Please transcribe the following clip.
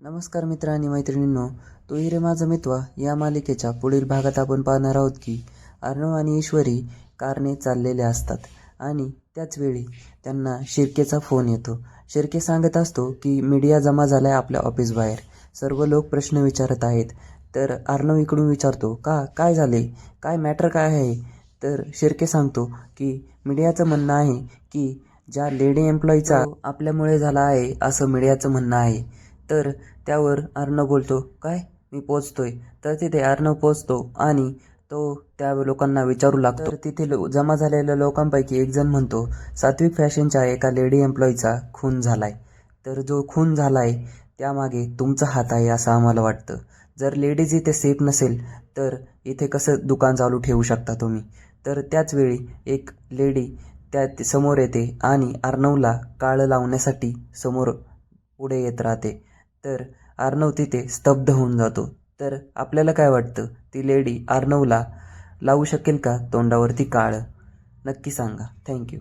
नमस्कार मित्र आणि मैत्रिणींनो. तो हिरे माझं मित्वा या मालिकेच्या पुढील भागात आपण पाहणार आहोत की अर्णव आणि ईश्वरी कारने चाललेले असतात आणि त्याचवेळी त्यांना शिर्केचा फोन येतो. शिर्के सांगत असतो की मीडिया जमा झाला आहे आपल्या ऑफिस बाहेर. सर्व लोक प्रश्न विचारत आहेत. तर अर्णव इकडून विचारतो का काय झाले? काय मॅटर काय आहे? तर शिर्के सांगतो की मीडियाचं म्हणणं आहे की ज्या लेडी एम्प्लॉईचा आपल्यामुळे झाला आहे असं मीडियाचं म्हणणं आहे. तर त्यावर अर्णव बोलतो काय? मी पोचतोय. तर तिथे अर्णव पोचतो आणि तो त्या लोकांना विचारू लागतो. तर तिथे लो- जमा झालेल्या लोकांपैकी एक जण म्हणतो सात्विक फॅशनच्या एका लेडी एम्प्लॉईचा खून झालाय. तर जो खून झालाय त्यामागे तुमचा हात आहे असं आम्हाला वाटतं. जर लेडीज इथे सेफ नसेल तर इथे कसं दुकान चालू ठेवू शकता तुम्ही? तर त्याच वेळी एक लेडी त्या समोर येते आणि अर्णवला काळं लावण्यासाठी समोर पुढे येत राहते. तर आर्नव तिथे स्तब्ध होऊन जातो. तर आपल्याला काय वाटतं? ती लेडी आर्नवला लावू शकेल का? तोंडावरती काळं. नक्की सांगा. थँक्यू